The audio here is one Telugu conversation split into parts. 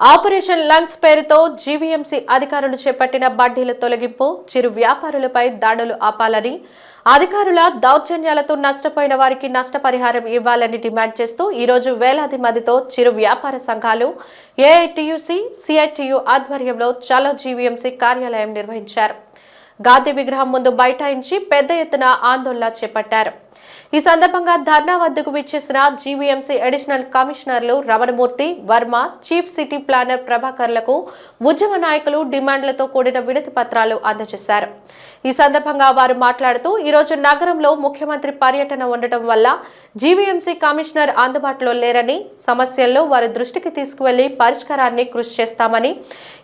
ఆపరేషన్ లంగ్స్ పేరుతో జీవీఎంసీ అధికారులు చేపట్టిన బడ్డీల తొలగింపు చిరు వ్యాపారులపై దాడులు ఆపాలని అధికారుల దౌర్జన్యాలతో నష్టపోయిన వారికి నష్టపరిహారం ఇవ్వాలని డిమాండ్ చేస్తూ ఈరోజు వేలాది మందితో చిరు వ్యాపార సంఘాలు ఏఐటియుసి సిఐటియు ఆధ్వర్యంలో చలో జీవీఎంసీ కార్యాలయం నిర్వహించారు. గాంధీ విగ్రహం ముందు బైఠాయించి పెద్ద ఎత్తున ఆందోళన చేపట్టారు. ఈ సందర్భంగా ధర్నా వద్దకు విచ్చేసిన జీవీఎంసీ అడిషనల్ కమిషనర్లు Ramanamurthy Varma chief city planner ప్రభాకర్లకు ఉద్యమ నాయకులు డిమాండ్లతో కూడిన వినతి పత్రాలు అందజేశారు. ఈ సందర్భంగా వారు మాట్లాడుతూ ఈరోజు నగరంలో ముఖ్యమంత్రి పర్యటన ఉండటం వల్ల జీవీఎంసీ కమిషనర్ అందుబాటులో లేరని సమస్యల్లో వారి దృష్టికి తీసుకువెళ్ళి పరిష్కారాన్ని కృషి చేస్తామని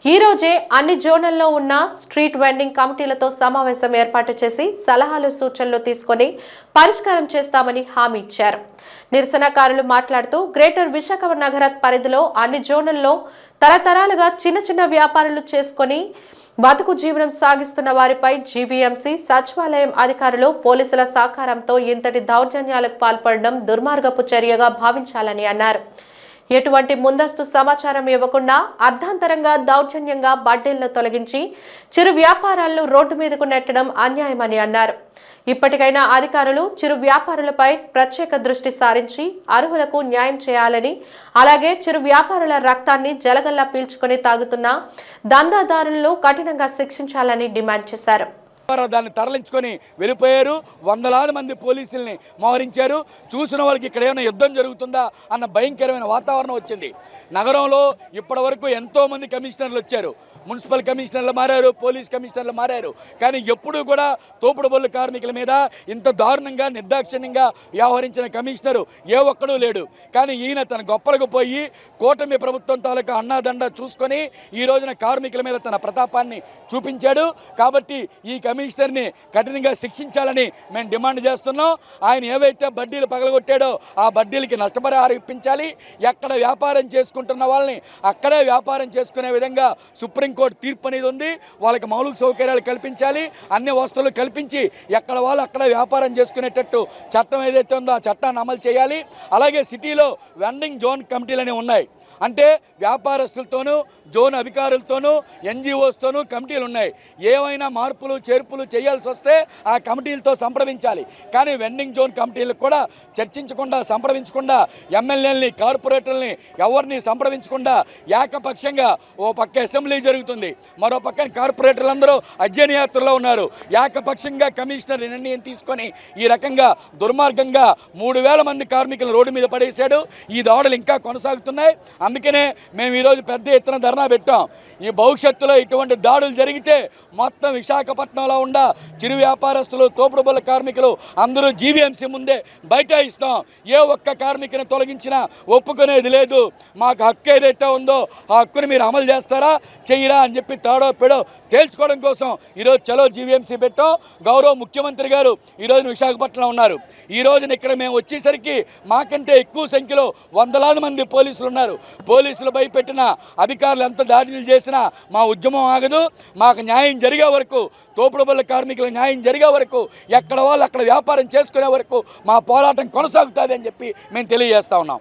ఈ రోజే అన్ని జోనల్లో ఉన్న స్ట్రీట్ వెండింగ్ కమిటీలతో సమావేశం ఏర్పాటు చేసి సలహాలు సూచనలు తీసుకొని పరిష్కారం చేస్తామని హామీ ఇచ్చారు. నిరసనకారులు మాట్లాడుతూ గ్రేటర్ విశాఖ నగర పరిధిలో అన్ని జోన్లలో తరతరాలుగా చిన్న చిన్న వ్యాపారాలు చేసుకొని బతుకు జీవనం సాగిస్తున్న వారిపై జీవీఎంసీ సచివాలయం అధికారులు పోలీసుల సహకారంతో ఇంతటి దౌర్జన్యాలకు పాల్పడడం దుర్మార్గపు చర్యగా భావించాలని అన్నారు. ఎటువంటి ముందస్తు సమాచారం ఇవ్వకుండా అర్ధాంతరంగా దౌర్జన్యంగా బడ్డీలను తొలగించి చిరు వ్యాపారాలను రోడ్డు మీదకు నెట్టడం అన్యాయమని అన్నారు. ఇప్పటికైనా అధికారులు చిరు వ్యాపారులపై ప్రత్యేక దృష్టి సారించి అర్హులకు న్యాయం చేయాలని అలాగే చిరు వ్యాపారుల రక్తాన్ని జలగల్లా పీల్చుకొని తాగుతున్న దందాదారులను కఠినంగా శిక్షించాలని డిమాండ్ చేశారు. వారు దాన్ని తరలించుకొని వెళ్ళిపోయారు. వందలాది మంది పోలీసుల్ని మోహరించారు. చూసిన వాళ్ళకి ఇక్కడ ఏమైనా యుద్ధం జరుగుతుందా అన్న భయంకరమైన వాతావరణం వచ్చింది. నగరంలో ఇప్పటి వరకు ఎంతో మంది కమిషనర్లు వచ్చారు. మున్సిపల్ కమిషనర్లు మారారు పోలీస్ కమిషనర్లు మారారు. కానీ ఎప్పుడూ కూడా తోపుడు బొల్లు కార్మికుల మీద ఇంత దారుణంగా నిర్దాక్షిణ్యంగా వ్యవహరించిన కమిషనరు ఏ ఒక్కడూ లేడు. కానీ ఈయన తన గొప్పలకు పోయి కూటమి ప్రభుత్వం తాలూకా అన్నాదండ చూసుకొని ఈ రోజున కార్మికుల మీద తన ప్రతాపాన్ని చూపించాడు. కాబట్టి ఈ కమిషనర్ని కఠినంగా శిక్షించాలని మేము డిమాండ్ చేస్తున్నాం. ఆయన ఏవైతే బడ్డీలు పగలగొట్టాడో ఆ బడ్డీలకి నష్టపరిహారం ఇప్పించాలి. ఎక్కడ వ్యాపారం చేసుకుంటున్న వాళ్ళని అక్కడే వ్యాపారం చేసుకునే విధంగా సుప్రీంకోర్టు తీర్పు అనేది ఉంది. వాళ్ళకి మౌలిక సౌకర్యాలు కల్పించాలి. అన్ని వస్తువులు కల్పించి ఎక్కడ వాళ్ళు అక్కడ వ్యాపారం చేసుకునేటట్టు చట్టం ఏదైతే ఉందో ఆ చట్టాన్ని అమలు చేయాలి. అలాగే సిటీలో వెండింగ్ జోన్ కమిటీలు ఉన్నాయి. అంటే వ్యాపారస్తులతోనూ జోన్ అధికారులతోనూ ఎన్జిఓస్తోనూ కమిటీలు ఉన్నాయి. ఏవైనా మార్పులు మార్పులు చేయాల్సి వస్తే ఆ కమిటీలతో సంప్రదించాలి. కానీ వెండింగ్ జోన్ కమిటీలకు కూడా చర్చించకుండా సంప్రదించకుండా ఎమ్మెల్యేలని కార్పొరేటర్ని ఎవరిని సంప్రదించకుండా ఏకపక్షంగా ఓ పక్క అసెంబ్లీ జరుగుతుంది. మరో పక్కన కార్పొరేటర్లందరూ అధ్యయన యాత్రలో ఉన్నారు. ఏకపక్షంగా కమిషనర్ నిర్ణయం తీసుకొని ఈ రకంగా దుర్మార్గంగా మూడు వేల మంది కార్మికులను రోడ్డు మీద పడేశాడు. ఈ దాడులు ఇంకా కొనసాగుతున్నాయి. అందుకనే మేము ఈరోజు పెద్ద ఎత్తున ధర్నా పెట్టాం. ఈ భవిష్యత్తులో ఇటువంటి దాడులు జరిగితే మొత్తం విశాఖపట్నంలో ఉన్న చిరు వ్యాపారస్తులు తోపుడుబల్ల కార్మికులు అందరూ జీవీఎంసీ ముందే బైఠాయిస్తాం. ఏ ఒక్క కార్మికుని తొలగించినా ఒప్పుకునేది లేదు. మాకు హక్కు ఏదైతే ఉందో ఆ హక్కుని మీరు అమలు చేస్తారా చెయ్యరా అని చెప్పి తాడో పెడో తేల్చుకోవడం కోసం ఈరోజు చలో జీవీఎంసీ పెట్టాం. గౌరవ ముఖ్యమంత్రి గారు ఈరోజు విశాఖపట్నంలో ఉన్నారు. ఈ రోజున ఇక్కడ మేము వచ్చేసరికి మాకంటే ఎక్కువ సంఖ్యలో వందలాది మంది పోలీసులు ఉన్నారు. పోలీసులు భయపెట్టిన అధికారులు ఎంత దాడులు చేసినా మా ఉద్యమం ఆగదు. మాకు న్యాయం జరిగే వరకు తోపుడు బల్ల కార్మికుల న్యాయం జరిగే వరకు ఎక్కడ వాళ్ళు అక్కడ వ్యాపారం చేసుకునే వరకు మా పోరాటం కొనసాగుతుంది అని చెప్పి మేము తెలియజేస్తా ఉన్నాం.